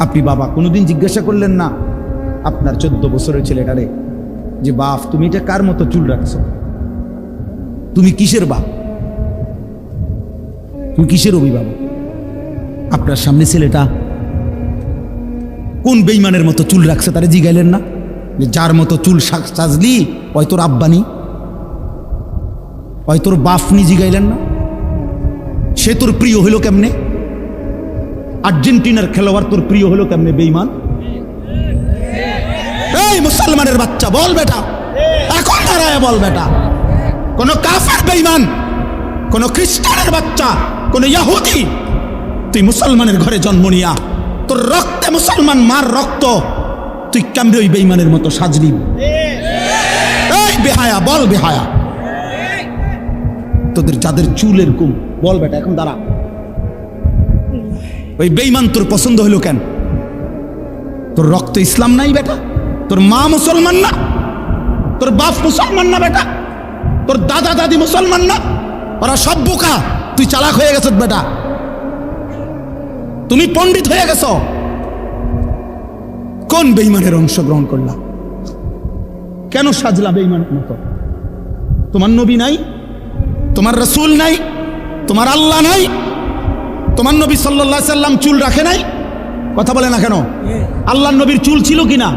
আপনি বাবা, কোনোদিন জিজ্ঞাসা করলেন না আপনার চোদ্দ বছরের ছেলেটারে যে, বাপ, তুমি এটা কার মতো চুল রাখছো? তুমি কিসের বাপ? তুমি কিসের অভিভাবক? আপনার সামনে ছেলেটা কোন বেইমানের মতো চুল রাখছে তারে জিগাইলেন না? যে, যার মতো চুল সাজলি, ওই তোর আব্বানি? ওই তোর বাফনি জিগাইলেন না? সে তোর প্রিয় হইল কেমনে? আর্জেন্টিনার খেলোয়াড় তোর প্রিয় হলো কেমনে বেইমান এই মুসলমানের বাচ্চা, বল বেটা। এখন দাঁড়ায় বল বেটা। কোন কাফের বেইমান কোন খ্রিস্টানের বাচ্চা, কোন ইয়াহুদি তুই মুসলমানের ঘরে জন্ম নিয়া। তোর রক্তে মুসলমান, মার রক্ত। তুই কেমনে ওই বেইমানের মতো সাজলি? এই বেহায়া, বল বেহায়া। তোদের যাদের চুল এরকম বল বেটা, এখন দাঁড়া। ওই বেইমান তোর পছন্দ হইল কেন? তোর রক্ত ইসলাম নাই বেটা? তোর মা মুসলমান না? তোর বাপ মুসলমান না বেটা? তোর দাদা দাদি মুসলমান না? ওরা সব বোকা। তুই চালাক হয়ে গেছ বেটা। তুমি পণ্ডিত হয়ে গেছ। কোন বেইমানের অংশগ্রহণ করলা? কেন সাজলা বেইমানের মতো? তোমার নবী নাই? তোমার রসুল নাই? তোমার আল্লাহ নাই? তোমার নবী সাল্লাহ সাল্লাম চুল রাখে নাই? কথা বলে না কেন? আল্লাহ নবীর চুল ছিল কিনা?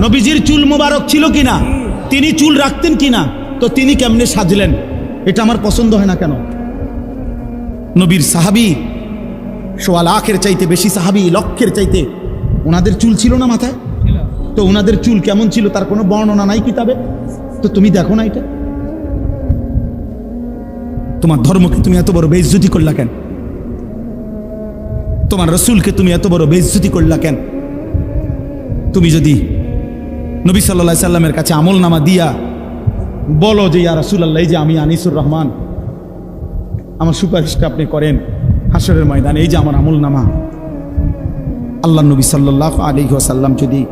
নবীজির চুল মোবারক ছিল কিনা? তিনি চুল রাখতেন কিনা? তো তিনি কেমনে সাজলেন? এটা আমার পছন্দ হয় না কেন? নবীর সাহাবি সোয়া লাখের চাইতে বেশি সাহাবি লক্ষের চাইতে ওনাদের চুল ছিল না মাথায়? তো ওনাদের চুল কেমন ছিল তার কোনো বর্ণনা নাই কিতাবে? তো তুমি দেখো না এটা। তোমার ধর্মকে তুমি এত বড় বেইজ্জতি করলা কেন? তোমার রসুলকে তুমি এত বড় বেইজ্জতি করলা কেন? তুমি যদি নবী সাল্লা সাল্লামের কাছে আমল নামা দিয়া বলো যে, ইয়া রসুল আল্লাহ এই যে আমি আনিসুর রহমান, আমার সুপারিশটা আপনি করেন হাসরের ময়দানে, এই যে আমার আমল নামা আল্লাহ নবী সাল্লাহ আলী সাল্লাম যদি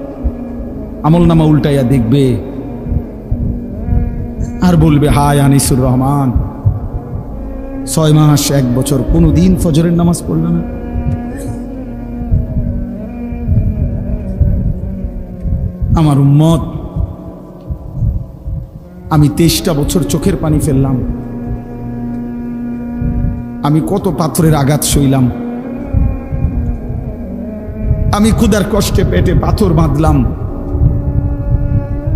আমল নামা উল্টাইয়া দেখবে আর বলবে, হায় আনিসুর রহমান, ছয় মাস, এক বছর কোনো দিন ফজরের নামাজ পড়ল না। আমার উম্মত। আমি তেইশটা বছর চোখের পানি ফেললাম। আমি কত পাথরের আঘাত সইলাম। আমি ক্ষুদার কষ্টে পেটে পাথর বাঁধলাম।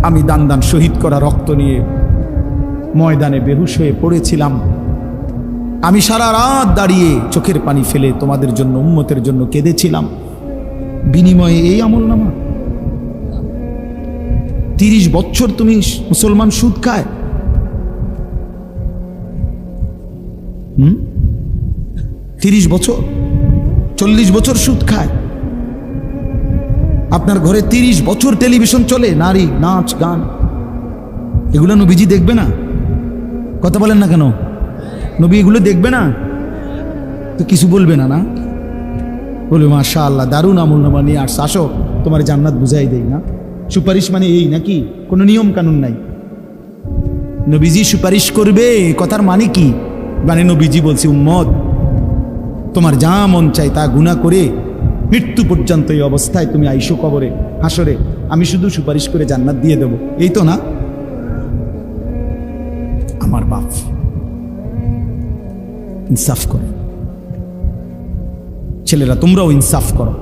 আমি দান দান শহীদ করা রক্ত নিয়ে ময়দানে বেহুশ হয়ে পড়েছিলাম। আমি সারা রাত দাঁড়িয়ে চোখের পানি ফেলে তোমাদের জন্য উন্মতের জন্য কেঁদেছিলাম। বিনিময়ে এই আমল নামা তিরিশ বছর তুমি মুসলমান সুদ খায়। হুম? তিরিশ বছর, চল্লিশ বছর সুদ খায়। আপনার ঘরে তিরিশ বছর টেলিভিশন চলে, নারী, নাচ, গান। এগুলো নবীজি দেখবে না? কথা বলেন না কেন? নবী এগুলো দেখবে না? তো কিছু বলবে না না? বলবে মাশা আল্লাহ দারুণ আমল নামা নিয়ে আসছে। আসো, তোমার জান্নাত বুঝাই দেই না। সুপারিশ মানে এই নাকি? কোনো নিয়ম কানুন নাই। নবীজি সুপারিশ করবে, কথার মানে কি? মানে নবীজি বলছে, উম্মত, তোমার যা মন চাই তা গুণা করে মৃত্যু পর্যন্ত এই অবস্থায় তুমি আইসো কবরে, হাসরে। আমি শুধু সুপারিশ করে জান্নাত দিয়ে দেব। এই তো না? আমার বাপ, ইনসাফ করো। ছেলেরা, তোমরাও ইনসাফ করো।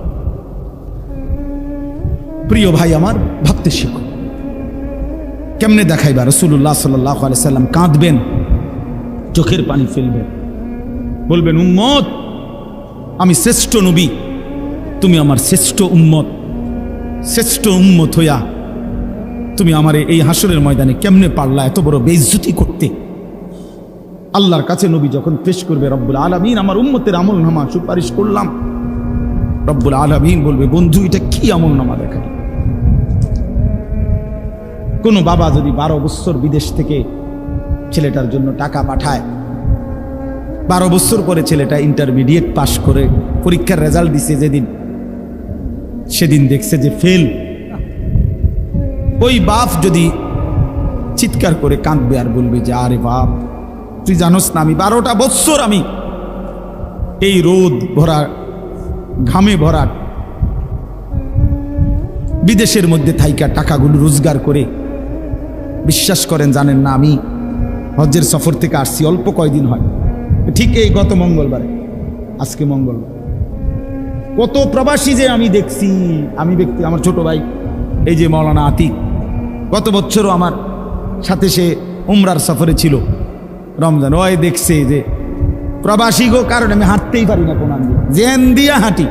প্রিয় ভাই আমার ভাবতে শিখো। কেমনে দেখাইবা? রসুল্লাহ সাল্লাহ সাল্লাম কাঁদবেন, চোখের পানি ফেলবেন। বলবেন, উম্মত, আমি শ্রেষ্ঠ নবী, তুমি আমার শ্রেষ্ঠ উম্মত শ্রেষ্ঠ উম্মত হইয়া তুমি আমার এই হাসরের ময়দানে কেমনে পারলা এত বড় বেইজ্জতি করতে? আল্লাহর কাছে নবী যখন পেশ করবে, রব্বুল আলমিন, আমার উম্মতের আমল নামা সুপারিশ করলাম। রব্বুল আলমিন বলবে, বন্ধু, এটা কি আমল নামা দেখায় কোনো বাবা যদি বারো বছর বিদেশ থেকে ছেলেটার জন্য টাকা পাঠায়, বারো বছর পরে ছেলেটা ইন্টারমিডিয়েট পাশ করে পরীক্ষার রেজাল্ট দিছে যেদিন, সেদিন দেখছে যে ফেল ওই বাপ যদি চিৎকার করে কাঁদবে আর বলবে যে, আরে বাপ, তুই জানোস না, আমি বারোটা বৎসর আমি এই রোদ ভরা ঘামে ভরা বিদেশের মধ্যে থাইকা টাকাগুলো রোজগার করে বিশ্বাস করেন, জানেন না আমি হজ্জের সফর থেকে আসছি, অল্প কয়দিন হয়। ঠিক এই গত মঙ্গলবারে, আজকে মঙ্গলবার। কত প্রবাসী যে আমি দেখছি, আমি ব্যক্তি, আমার ছোট ভাই, এই যে মৌলানা আতিক, গত বছরও আমার সাথে সে উমরার সফরে ছিল। রমজান, ওই দেখছে যে প্রবাসী গো, কারণে আমি হাঁটতেই পারি না কোন দিয়ে এন দিয়া হাঁটি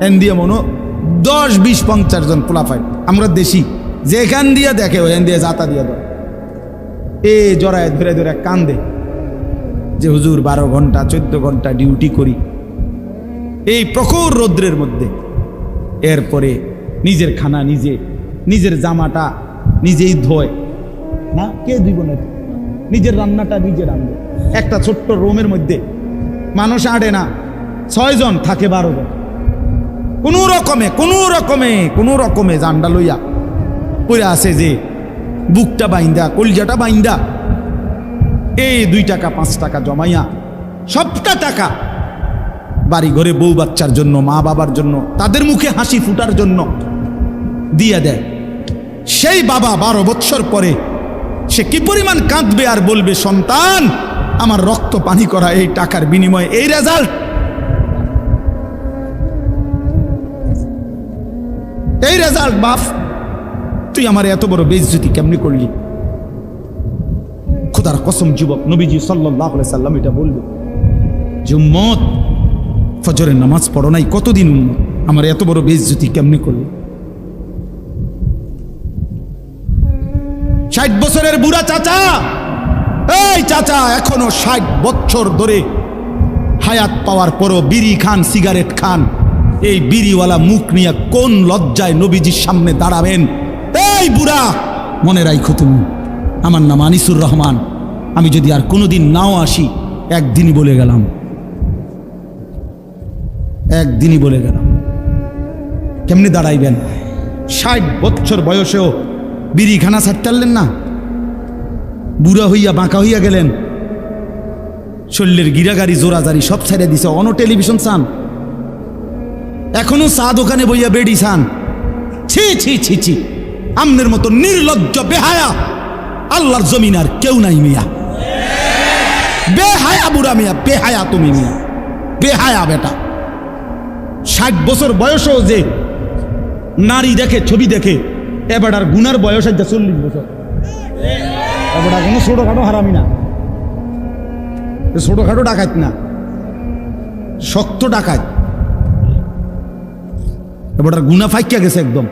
এন দিয়ে মনো দশ বিশ পঞ্চাশ জন পোলাফাই আমরা দেশি। যেখান দিয়া দেখে, ওই এন দিয়ে যাতা দিয়া ধরে। এ জড়ায় ধরে ধরে কান্দে। যে হুজুর বারো ঘণ্টা, চোদ্দ ঘণ্টা ডিউটি করি। এই প্রখর রৌদ্রের মধ্যে। এরপরে নিজের খানা নিজে, নিজের জামাটা নিজেই ধোয়। না, কে দিব না? নিজের রান্নাটা নিজে রান্না একটা ছোট্ট রুমের মধ্যে। মানুষ আড়ে না। ছয়জন থাকে বারো জন। কোনো রকমে কোনো রকমে কোনো রকমে জান্ডা লইয়া পড়ে আছে যে বুকটা বাইন্দা, কলজাটা বাইন্দা। এই দুই টাকা, পাঁচ টাকা জমাইয়া সবটা টাকা বাড়ি ঘরে বউ বাচ্চার জন্য, মা বাবার জন্য, তাদের মুখে হাসি ফুটার জন্য দিয়ে দেয়। সেই বাবা বারো বৎসর পরে সে কি পরিমাণ কাঁদবে আর বলবে, সন্তান, আমার রক্ত পানি করা এই টাকার বিনিময়ে এই রেজাল্ট এই রেজাল্ট বাপ তুই আমার এত বড় বেইজ্জতি কেমনি করলি? খুদার কসম যুবক নবীজি সাল্লাহ সাল্লাম এটা বলবে যে উম্মত, ফজরের নামাজ পড়ো নাই, কতদিন উম্মত? আমার এত বড় বেইজ্জতি কেমনি করলি? ষাট বছরের বুড়া চাচা, এই চাচা, এখনও ষাট বছর ধরে হায়াত পাওয়ার পরও বিড়ি খান, সিগারেট খান এই বিড়িওয়ালা মুখ নিয়ে কোন লজ্জায় নবীজির সামনে দাঁড়াবেন? এই বুড়া! মনে রাখো তুমি, আমার নাম আনিসুর রহমান। আমি যদি আর কোনোদিন নাও আসি, একদিনই বলে গেলাম। একদিনই বলে গেলাম। কেমনি দাঁড়াইবেন? ষাট বছর বয়সেও বিড়ি খানা ছাড়তেলেন না? বুড়া হইয়া বাঁকা হইয়া গেলেন। শরীরের গিরাগাড়ি জোরাজারি সব ছেড়ে দিছে। অন টেলিভিশন চান। এখনও চা দোকানে বইয়া বেড়ি চান ছি ছি ছি ছি। আমনের মতো নির্লজ্জ বেহায়া। আল্লাহর জমিন আর কেউ নাই মিয়া। বেহায়া বুড়া মিয়া, বেহায়া তুমি মিয়া। বেহায়া বেটা। ষাট বছর বয়সও যে নারী দেখে, ছবি দেখে, এবার আর গুনার বয়স আছে চল্লিশ বছর। এবার কোনো ছোটখাটো হারামি না। ছোটখাটো ডাকাত না। শক্ত ডাকাত। এবার গুনা ফাইকিয়া গেছে একদম।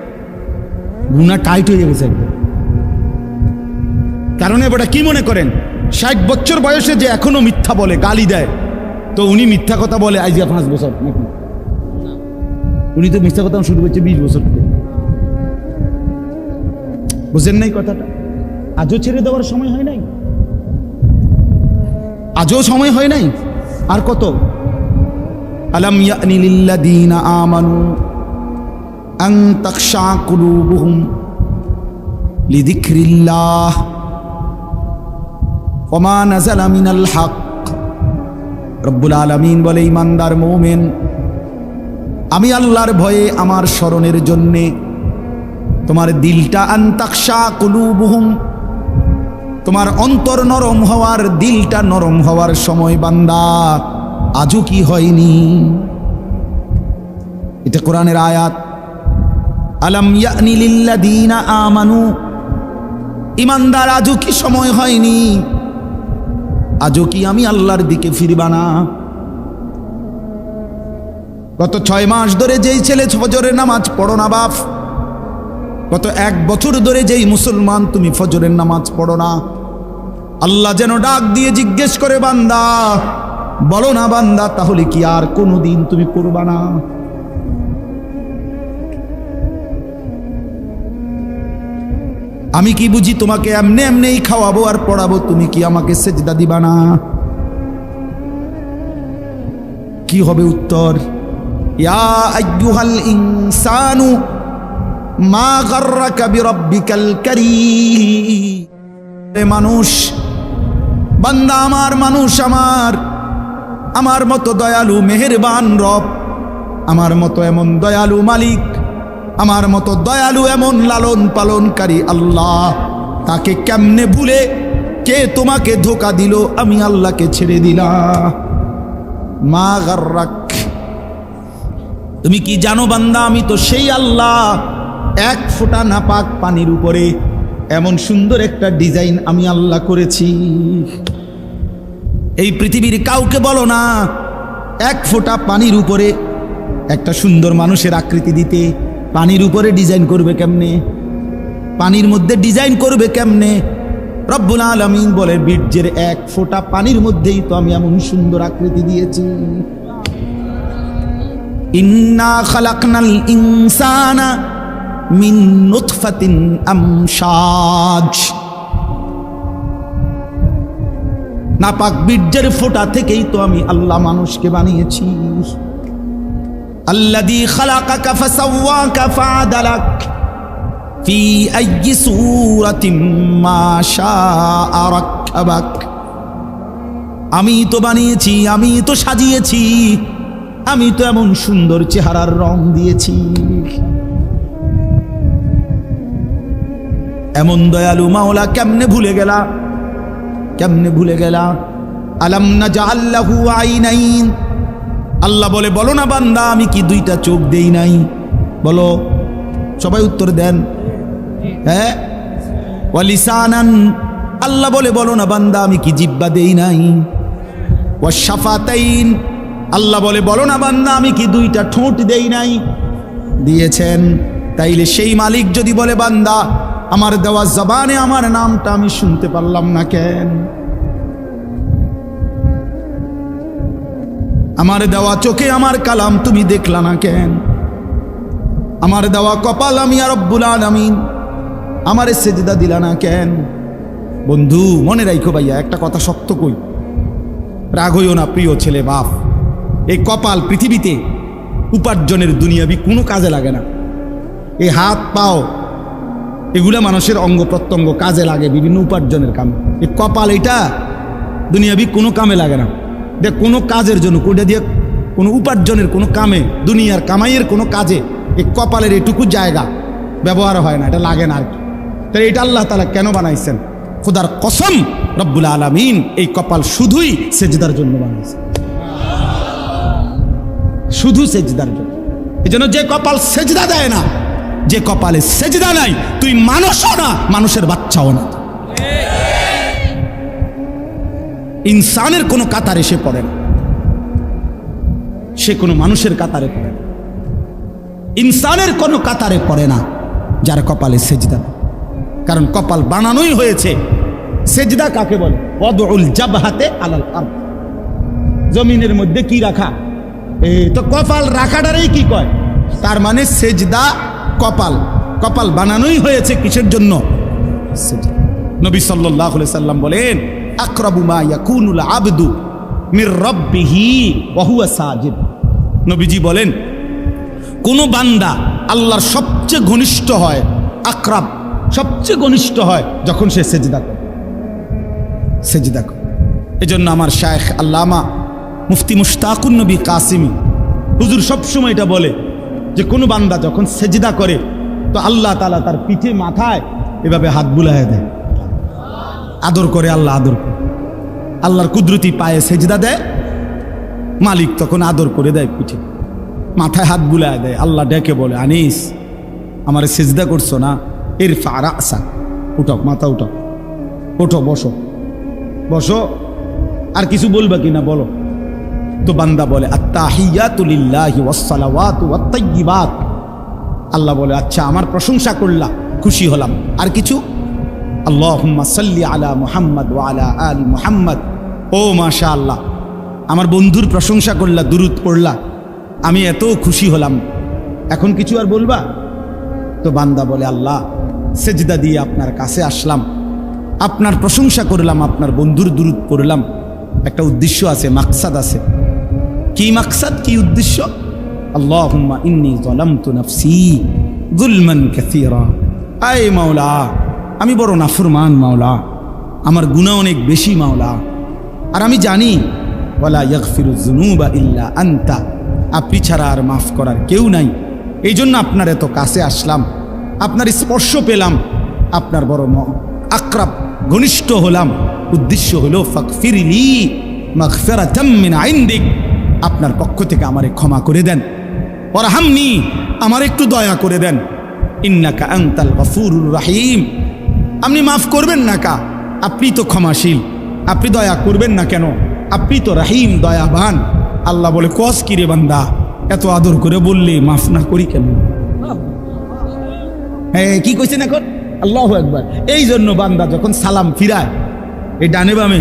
গুনা টাইট হয়ে গেছে একদম। কারণ এবার কি মনে করেন? ষাট বছর বয়সে যে এখনও মিথ্যা বলে, গালি দেয়, তো উনি মিথ্যা কথা বলে আইজিয়া পাঁচ বছর। নাকি উনি তো মিথ্যা কথা শুরু করছে বিশ বছর বুঝেন নাই কথাটা? আজও ছেড়ে দেওয়ার সময় হয় নাই? আজও সময় হয় নাই? আর কত? আলাম ইয়ানি আমানু বলে ইমানদার মুমিন, আমি আল্লাহর ভয়ে আমার স্মরণের জন্যে তোমার দিলটা আন্তাকশা কুলুবুহুম, তোমার অন্তর নরম হওয়ার দিলটা নরম হওয়ার সময় বান্দা, আজও কি হয়নি? এটা কোরআনের আয়াত। আলাম ইয়ানি লিল্লাযীনা আমানু। ইমানদার, আজও কি সময় হয়নি? আজও কি আমি আল্লাহর দিকে ফিরবা না? গত ছয় মাস ধরে যেই ছেলে ফজরের নামাজ পড়ো না বাপ, গত এক বছর ধরে যেই মুসলমান তুমি ফজরের নামাজ পড়ো না, আল্লাহ যেন ডাক দিয়ে জিজ্ঞেস করে, বান্দা, বলো না বান্দা, তাহলে কি আর কোনো দিন তুমি পড়বা না? আমি কি বুঝি তোমাকে এমনি এমনিই খাওয়াবো আর পড়াবো? তুমি কি আমাকে সেজদা দিবা না? কি হবে উত্তর? মানুষ, বান্দা আমার, মানুষ আমার। আমার মতো দয়ালু, মেহেরবান রব। আমার মতো এমন দয়ালু মালিক। আমার মতো দয়ালু এমন লালন পালনকারী আল্লাহ। তাকে কেমনে ভুলে কে তোমাকে ধোকা দিল, আমি আল্লাহকে ছেড়ে দিলাম। মা তুমি কি জানো বান্দা, আমি তো সেই আল্লাহ। এক ফোঁটা নাপাক পানির উপরে এমন সুন্দর একটা ডিজাইন আমি আল্লাহ করেছি। এই পৃথিবীর কাউকে বলো না, এক ফোঁটা পানির উপরে একটা সুন্দর মানুষের আকৃতি দিতে পানির উপরে ডিজাইন করবে কেমনে? পানির মধ্যে ডিজাইন করবে কেমনে? রব্বুল আলমিন বলে, বীর্যের এক ফোঁটা পানির মধ্যেই তো আমি এমন সুন্দর আকৃতি দিয়েছি। ইন্না খালাকনাল ইনসানা মিন নুতফাতিন আমশাজ। নাপাক বীর্যের ফোঁটা থেকেই তো আমি আল্লাহ মানুষকে বানিয়েছি। আল্লাযী খালাকাকা ফাসাওয়াকা ফাআদালাক ফি আইয়ি সূরাতিন মা শাআ রাক্কাবাক। আমি তো বানিয়েছি, আমি তো সাজিয়েছি, আমি তো এমন সুন্দর চেহারার রং দিয়েছি। এমন দয়ালু মাওলা কেমনে ভুলে গেলা? কেমনে ভুলে গেলা? আলাম না জাহাল্লাহু আইনাইন? আল্লাহ বলে, বলো না বান্দা, আমি কি দুইটা চোখ দেই নাই? বলো, সবাই উত্তর দেন। হ্যাঁ? আল্লাহ বলে, বলো না বান্দা, আমি কি জিব্বা দেই নাই? ও ওয়াশাফাতাইন, আল্লাহ বলে, বলো না বান্দা, আমি কি দুইটা ঠোঁট দেই নাই? দিয়েছেন। তাইলে সেই মালিক যদি বলে, বান্দা, আমার দেওয়া জবানে আমার নামটা আমি শুনতে পারলাম না কেন? আমার দেওয়া চোখে আমার কালাম তুমি দেখলা না কেন? আমার দেওয়া কপাল আমি আর রব্বুল আলামিন। আমারে সেজদা দিলা না কেন? বন্ধু, মনে রাখো ভাইয়া, একটা কথা শক্ত কই। রাগ হইও না, প্রিয় ছেলে বাপ। এই কপাল পৃথিবীতে উপার্জনের দুনিয়াবি কোনো কাজে লাগে না। এই হাত, পাও, এগুলা মানুষের অঙ্গ প্রত্যঙ্গ কাজে লাগে, বিভিন্ন উপার্জনের কামে। এই কপাল এটা দুনিয়াবি কোনো কামে লাগে না। দেখ কোনো কাজের জন্য কোটা দিয়ে কোনো উপার্জনের, কোনো কামে, দুনিয়ার কামাইয়ের কোনো কাজে এই কপালের এটুকু জায়গা ব্যবহার হয় না, এটা লাগে না আর কি তাই এটা আল্লাহ তালা কেন বানাইছেন? খোদার কসম, রব্বুল আলমিন এই কপাল শুধুই সেজদার জন্য বানাইছে শুধু সেজদার জন্য। এই জন্য যে কপাল সেজদা দেয় না, যে কপালে সেজদা নাই, তুই মানুষও না, মানুষের বাচ্চাও না। ইনসানের কোনো কাতারে সে পড়ে না। সে কোনো মানুষের কাতারে পড়ে না। ইনসানের কোনো কাতারে পড়ে না যার কপালে সেজদা কারণ কপাল বানানোই হয়েছে। সেজদা কাকে বলে? অদউল জাবহাতে আলাল আরদ। জমিনের মধ্যে কি রাখা? এই তো কপাল রাখাটারেই কি কয়? তার মানে সেজদা কপাল। কপাল বানানোই হয়েছে কিসের জন্য? নবী আলাইহি সাল্লাম বলেন আকরাবু মা ইয়াকুনুল আবদু মির রাব্বিহি ওয়া হুয়া সাজিদ। নবীজি বলেন, কোন বান্দা আল্লাহর সবচেয়ে ঘনিষ্ঠ হয় আকরাব, সবচেয়ে ঘনিষ্ঠ হয় যখন সে সেজদা করে। সেজদা করে। এজন্য আমার শায়েখ আল্লামা মুফতি মুশতাকুন নবী কাসিমি হুজুর সবসময় এটা বলে যে, কোনো বান্দা যখন সেজদা করে, তো আল্লাহ তালা তার পিঠে মাথায় এভাবে হাত বুলায় দেয়। আদর করে আল্লাহ আদর করে। আল্লাহর কুদরতি পায়ে সেজদা দেয়, মালিক তখন আদর করে দেয় পিঠে। মাথায় হাত বুলায় দেয়, আল্লাহ ডেকে বলে, আনিস, আমার সেজদা করছ না? এর ফারা আসা উঠো মাথা উঠো ওঠো, বসো। বসো। আর কিছু বলবা কিনা বলো। তো বান্দা বলে আল্লাহ বলে আচ্ছা আমার প্রশংসা করলা, খুশি হলাম। আর কিছু? সাল্লি আলা মুহাম্মদ ওয়া আলা ও মাশা আল্লাহ আমার বন্ধুর প্রশংসা করলা, দুরুদ পড়লা। আমি এত খুশি হলাম। এখন কিছু আর বলবা? তো বান্দা বলে, আল্লাহ, সেজদা দিয়ে আপনার কাছে আসলাম। আপনার প্রশংসা করলাম, আপনার বন্ধুর দুরুদ পড়লাম। একটা উদ্দেশ্য আছে, মাকসাদ আছে। কি মাকসাদ, কি উদ্দেশ্য? আল্লাহ ইন্নি ইন্নী যালামতু নফসি যুলমান কাসীরা। আয় মাওলা আমি বড় নাফরমান, মাওলা। আমার গুনাহ অনেক বেশি, মাওলা। আর আমি জানি, ওয়ালা ইয়াগফিরু যুনুবা ইল্লা আন্তা। আপনি ছাড়া আর মাফ করার কেউ নাই। এই জন্য আপনার এত কাছে আসলাম, আপনার স্পর্শ পেলাম, আপনার বড় আক্রাব, ঘনিষ্ঠ হলাম। উদ্দেশ্য হলো ফাকফিরিলি মাগফিরাতাম মিন ইনদিক আপনার পক্ষ থেকে আমারে ক্ষমা করে দেন। ওরহামনি আমার একটু দয়া করে দেন। ইন্নাকা আনতাল গফুরুর রাহিম। আপনি মাফ করবেন না কা? আপনি তো ক্ষমাশীল। আপনি দয়া করবেন না কেন? আপনি তো রাহিম, দয়াবান। আল্লাহ বলে, কস কিরে বান্দা? এত আদর করে বললে মাফ না করি কেন? হ্যাঁ কি কইছেন এখন? আল্লাহ একবার এই জন্য বান্দা যখন সালাম ফিরায়, এই ডানে বামে,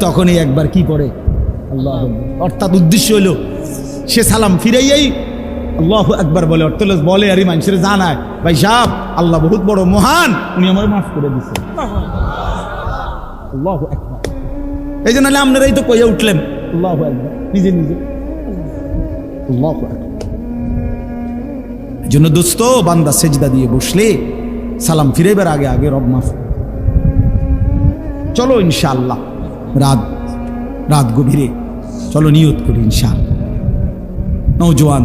তখনই একবার কি করে? আল্লাহ অর্থাৎ উদ্দেশ্য হলো, সে সালাম ফিরাইয়াই আল্লাহ একবার বলে হলো, বলে আরে মানুষের জানায়। ভাই সাহ আল্লাহ বহুত বড় মহান, উনি আমার মাফ করে একবার এই জন্য আপনারাই তো কইয়া উঠলেন। আল্লাহ নিজে নিজে। জন্য দোস্ত, বান্দা সেজদা দিয়ে বসলে সালাম ফিরেবার আগে আগে রব মাফ চলো ইনশাআল্লাহ, রাত রাত গভীরে। চলো নিয়ত করি ইনশাআল্লাহ। নৌজওয়ান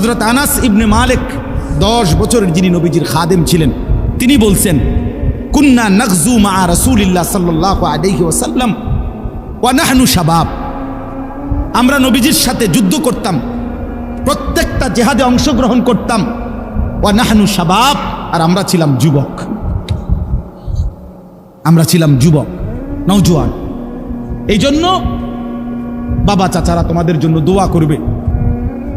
হজরত আনাস ইবনে মালিক, দশ বছরের যিনি নবীজির খাদেম ছিলেন, তিনি বলছেন, কুন্না নকজু মা রসুলিল্লাহ সাল্লাহ আলহি ওসাল্লাম শাবাব। আমরা নবীজির সাথে যুদ্ধ করতাম, প্রত্যেকটা জেহাদে অংশগ্রহণ করতাম ওয়ানাহনু শাবাব, আর আমরা ছিলাম যুবক। আমরা ছিলাম যুবক নৌজোয়ান এই জন্য বাবা চাচারা তোমাদের জন্য দোয়া করবে।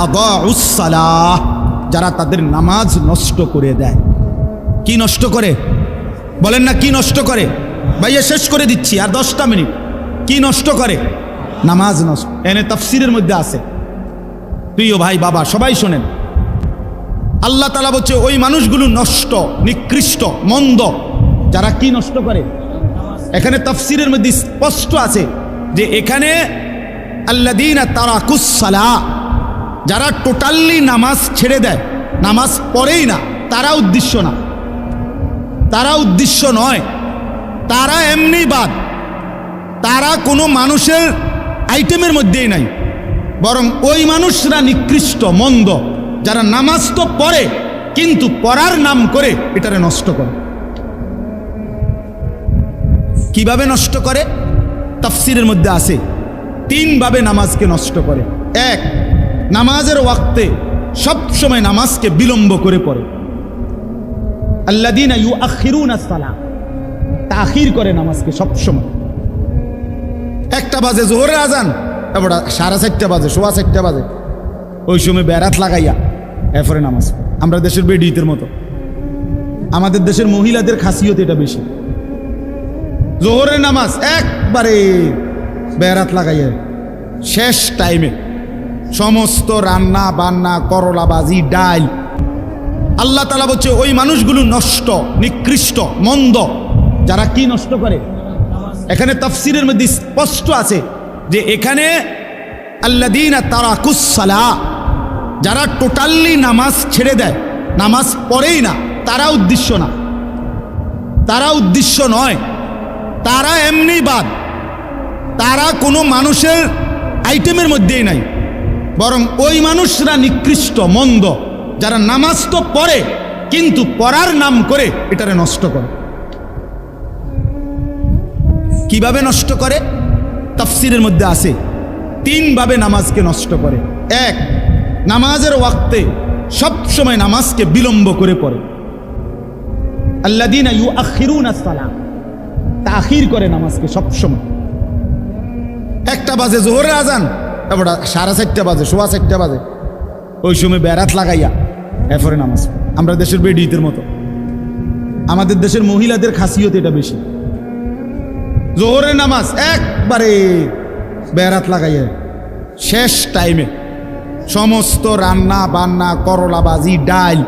আদাউসালাহ যারা তাদের নামাজ নষ্ট করে দেয়। কি নষ্ট করে? বলেন না, কি নষ্ট করে? ভাইয়া, শেষ করে দিচ্ছি, আর দশটা মিনিট। কি নষ্ট করে? নামাজ নষ্ট। এনে তফসিরের মধ্যে আছে। প্রিয় ভাই, বাবা, সবাই শোনেন। আল্লাহ তালা বলছে, ওই মানুষগুলো নষ্ট, নিকৃষ্ট, মন্দ। যারা কি নষ্ট করে? এখানে তফসিরের মধ্যে স্পষ্ট আছে যে এখানে আল্লাদিন তারা কুসালা যারা টোটালি নামাজ ছেড়ে দেয়, নামাজ পড়েই না, তারা উদ্দেশ্য না। তারা উদ্দেশ্য নয়। তারা এমনি বাদ। তারা কোনো মানুষের আইটেমের মধ্যেই নাই। বরং ওই মানুষরা নিকৃষ্ট, মন্দ, যারা নামাজ তো পড়ে, কিন্তু পড়ার নাম করে এটারে নষ্ট করে। কীভাবে নষ্ট করে? তাফসিরের মধ্যে আসে তিনভাবে নামাজকে নষ্ট করে। এক নামাজের ওয়াক্তে সবসময় নামাজকে বিলম্ব করে পড়ে। আল্লাদিন ইউ আখিরুন সালাম তাখির করে নামাজকে সবসময় একটা বাজে জোহরের আজান, তারপর সাড়ে চারটা বাজে, সোয়া চারটা বাজে। ওই সময় বেড়াত লাগাইয়া এরপরে নামাজ। আমরা দেশের বেডিতের মতো। আমাদের দেশের মহিলাদের খাসিয়ত এটা বেশি। জোহরের নামাজ একবারে বেড়াত লাগাইয়া শেষ টাইমে সমস্ত রান্না বান্না করলা বাজি ডাল আল্লাহ তালা বলছে, ওই মানুষগুলো নষ্ট, নিকৃষ্ট, মন্দ। যারা কি নষ্ট করে? এখানে তফসিরের মধ্যে স্পষ্ট আছে যে এখানে আল্লাদিন তারা কুসালা যারা টোটালি নামাজ ছেড়ে দেয়, নামাজ পড়েই না তারা উদ্দেশ্য না। তারা উদ্দেশ্য নয়। তারা এমনি বাদ। তারা কোনো মানুষের আইটেমের মধ্যেই নাই। বরং ওই মানুষরা নিকৃষ্ট, মন্দ, যারা নামাজ তো পড়ে, কিন্তু পড়ার নাম করে এটারে নষ্ট করে। কীভাবে নষ্ট করে? তাফসিরের মধ্যে আছে, তিনভাবে নামাজকে নষ্ট করে। এক, নামাজের ওয়াক্তে সব সময় নামাজকে বিলম্ব করে পড়ে। আল্লাদিন ইউ আখিরুন সালাম তাখির করে নামাজকে সব সময় একটা বাজে জোহরের আজান তারপর সাড়ে চারটা বাজে, সোয়া চারটা বাজে। ওই সময় বেড়াত লাগাইয়া এরপরে নামাজ। আমরা দেশের বেডিতের মতো। আমাদের দেশের মহিলাদের খাসিয়ত এটা বেশি। জোহরের নামাজ একবারে বেড়াত লাগাইয়া শেষ টাইমে সমস্ত রান্না বান্না করলা বাজি ডাল